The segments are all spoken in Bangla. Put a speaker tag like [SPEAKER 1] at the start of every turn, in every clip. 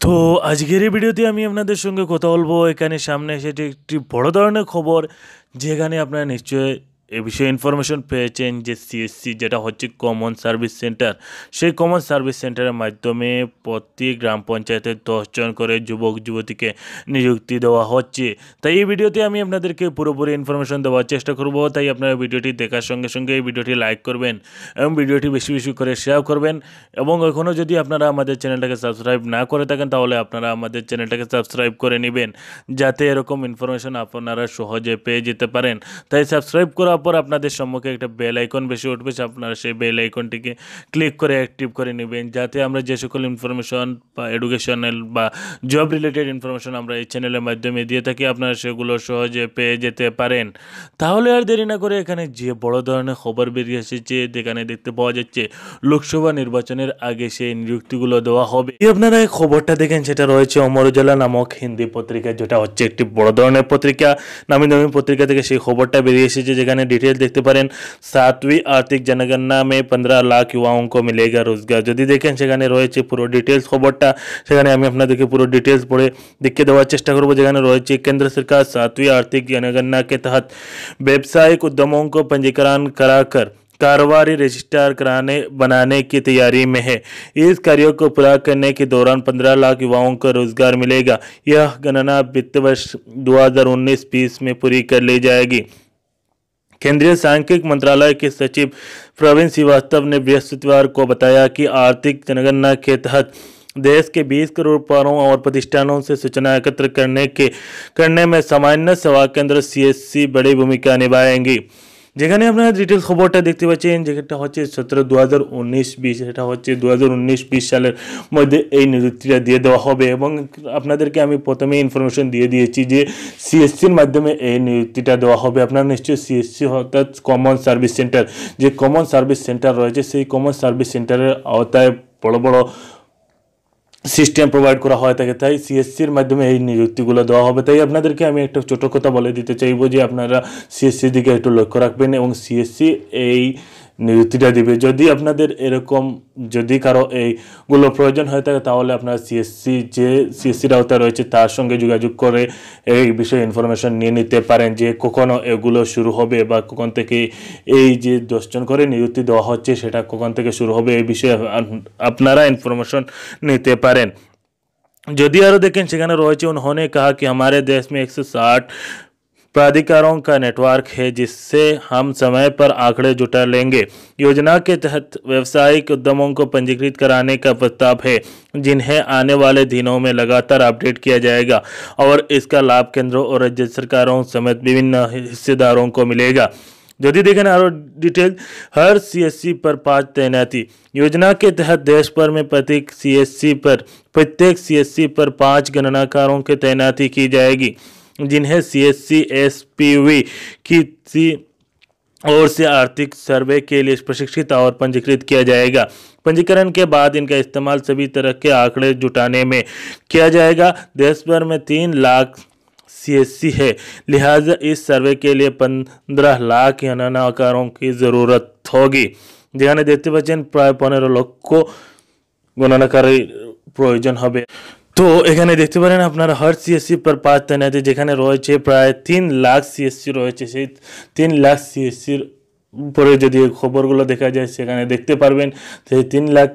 [SPEAKER 1] তো আজকের এই ভিডিওতে আমি আপনাদের সঙ্গে কথা বলব। এখানে সামনে এসেছে একটি বড় ধরনের খবর, যেখানে আপনারা নিশ্চয়ই এ বিষয়ে ইনফরমেশন পেয়েছেন যে সিএসসি যেটা হচ্ছে কমন সার্ভিস সেন্টার সেই কমন সার্ভিস সেন্টারের মাধ্যমে প্রতি গ্রাম পঞ্চায়েতে দশজন করে যুবক, যুবতীকে নিযুক্তি দেওয়া হচ্ছে। তাই এই ভিডিওতে আমি আপনাদেরকে পুরোপুরি ইনফরমেশন দেওয়ার চেষ্টা করব। তাই আপনারা ভিডিওটি দেখার সঙ্গে সঙ্গে এই ভিডিওটি লাইক করবেন এবং ভিডিওটি বেশি বেশি করে শেয়ার করবেন। এবং এখনও যদি আপনারা আমাদের চ্যানেলটাকে সাবস্ক্রাইব না করে থাকেন, তাহলে আপনারা আমাদের চ্যানেলটাকে সাবস্ক্রাইব করে নেবেন। যাতে এরকম ইনফরমেশন আপনারা সহজে পেয়ে যেতে পারেন। তাই সাবস্ক্রাইব করা পর আপনাদের সম্মুখে একটা বেল আইকন বেশি উঠবে আপনারা সেই বেল আইকনটিকে ক্লিক করে অ্যাক্টিভ করে নেবেন। যাতে আমরা যে সকল ইনফরমেশন বা এডুকেশনাল বা জব রিলেটেড ইনফরমেশন আমরা এই চ্যানেলের মাধ্যমে দিয়ে থাকি, আপনারা সেগুলো সহজে পেয়ে যেতে পারেন। তাহলে আর দেরি না করে এখানে যে বড় ধরনের খবর বেরিয়ে এসেছে, যেখানে দেখতে পাওয়া যাচ্ছে লোকসভা নির্বাচনের আগে সেই নিযুক্তিগুলো দেওয়া হবে। আপনারা এই খবরটা দেখেন, সেটা রয়েছে অমর উজালা নামক হিন্দি পত্রিকা, যেটা হচ্ছে একটি বড় ধরনের পত্রিকা। নামি দামি পত্রিকা থেকে সেই খবরটা বেরিয়ে এসেছে, যেখানে डिटेल দেখতে পারেন सातवीं आर्थिक जनगणना में पंद्रह लाख युवाओं মিলেগা রোজগার যদি দেখেন সেখানে রয়েছে পুরো ডিটেলস খবরটা সেখানে আমি देखिए পুরো डिटेल्स पढ़े, देखिए দেওয়ার চেষ্টা করব যেখানে रोचे केंद्र सरकार सातवीं आर्थिक जनगणना के तहत व्यावसायिक उद्यमों को पंजीकरण कराकर कारोबारी रजिस्टर कराने, बनाने की तैयारी में है। इस कार्यों को पूरा करने के दौरान 15 लाख युवाओं को रोज़गार मिलेगा। यह गणना वित्त वर्ष 2019-20 में पूरी कर ली जाएगी। केंद्रीय सांख्यिक मंत्रालय के सचिव प्रवीण श्रीवास्तव ने बृहस्पतिवार को बताया कि आर्थिक जनगणना के तहत देश के 20 करोड़ पारों और प्रतिष्ठानों से सूचना एकत्र करने के, करने में सामान्य सेवा केंद्र सीएससी बड़ी भूमिका निभाएँगी। যেখানে আপনারা ডিটেলস খবরটা দেখতে পাচ্ছেন যেটা হচ্ছে সতেরো দু হাজার উনিশ বিশ, সেটা হচ্ছে দু হাজার উনিশ বিশ সালের মধ্যে এই নিযুক্তিটা দিয়ে দেওয়া হবে এবং আপনাদেরকে আমি প্রথমে ইনফরমেশন দিয়ে দিয়েছি যে সিএসসির মাধ্যমে এই নিযুক্তিটা দেওয়া হবে। আপনারা নিশ্চয়ই সিএসসি অর্থাৎ কমন সার্ভিস সেন্টার যে কমন সার্ভিস সেন্টার রয়েছে, সেই কমন সার্ভিস সেন্টারের আওতায় বড় বড় সিস্টেম প্রোভাইড করা হয় থাকে তাই সিএসসির মাধ্যমে এই নিযুক্তিগুলো দেওয়া হবে। তাই আপনাদেরকে আমি একটা ছোটো কথা বলে দিতে চাইব যে আপনারা সিএসসির দিকে একটু লক্ষ্য রাখবেন এবং সিএসসি এই নিযুক্তিটা দিবে। যদি আপনাদের এরকম যদি কারও এইগুলো প্রয়োজন হয়ে থাকে, তাহলে আপনারা সিএসসি যে সিএসসির আওতায় রয়েছে, তার সঙ্গে যোগাযোগ করে এই বিষয়ে ইনফরমেশন নিয়ে নিতে পারেন যে কখনও এগুলো শুরু হবে বা কখন থেকে এই যে দশজন করে নিযুক্তি দেওয়া হচ্ছে, সেটা কখন থেকে শুরু হবে, এই বিষয়ে আপনারা ইনফরমেশন নিতে পারেন। যদি আরও দেখেন, সেখানে রয়েছে উননে কাহা কি আমাদের দেশ মে একশো ষাট प्राधिकारों का नेटवर्क है, जिससे हम समय पर आंकड़े जुटा लेंगे। योजना के तहत व्यवसायिक उद्यमों को पंजीकृत कराने का प्रस्ताव है, जिन्हें आने वाले दिनों में लगातार अपडेट किया जाएगा और इसका लाभ केंद्रों और राज्य सरकारों समेत विभिन्न हिस्सेदारों को मिलेगा। यदि देखें आरो डिटेल। हर सीएससी पर पाँच तैनाती। योजना के तहत देश भर में प्रत्येक सीएससी पर, प्रत्येक सीएससी पर पाँच गणनाकारों की तैनाती की जाएगी। जिन्हें सीएससी एसपीवी की सी ओर से आर्थिक सर्वे के लिए प्रशिक्षित और पंजीकृत किया जाएगा पंजीकरण के बाद इनका इस्तेमाल सभी तरह के आंकड़े जुटाने में किया जाएगा देश भर में तीन लाख सीएससी है लिहाजा इस सर्वे के लिए पंद्रह लाख गणनाकारों की ज़रूरत होगी যেখানে দেখতে পাচ্ছেন প্রায় পনেরো লক্ষ গণনাকারী প্রয়োজন হবে তো এখানে দেখতে পারেন আপনারা হর সিএসসি পর পাঁচ তেনাতে যেখানে রয়েছে প্রায় তিন লাখ সিএসসি রয়েছে। সেই তিন লাখ সিএসসির উপরে যদি খবরগুলো দেখা যায়, সেখানে দেখতে পারবেন। সেই তিন লাখ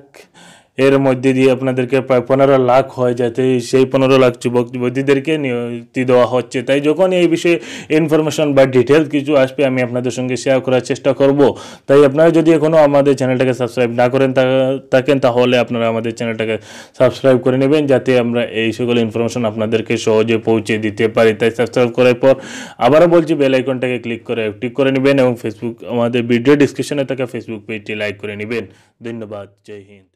[SPEAKER 1] এর মধ্যে দিয়ে আপনাদেরকে প্রায় পনেরো লাখ হয় যাতে সেই পনেরো লাখ যুবক যুবতীদেরকে নিয়তি দেওয়া হচ্ছে। তাই যখন এই বিষয়ে ইনফরমেশন বা ডিটেলস কিছু আসবে, আমি আপনাদের সঙ্গে শেয়ার করার চেষ্টা করব। তাই আপনারা যদি এখনও আমাদের চ্যানেলটাকে সাবস্ক্রাইব না করেন থাকেন, তাহলে আপনারা আমাদের চ্যানেলটাকে সাবস্ক্রাইব করে নেবেন, যাতে আমরা এই সকল ইনফরমেশন আপনাদেরকে সহজে পৌঁছে দিতে পারি। তাই সাবস্ক্রাইব করার পর আবারও বলছি বেল আইকনটাকে ক্লিক করে অ্যাক্টিভ করে নেবেন এবং ফেসবুক আমাদের ভিডিও ডিসক্রিপশনে থাকা ফেসবুক পেজটি লাইক করে নেবেন। ধন্যবাদ, জয় হিন্দ।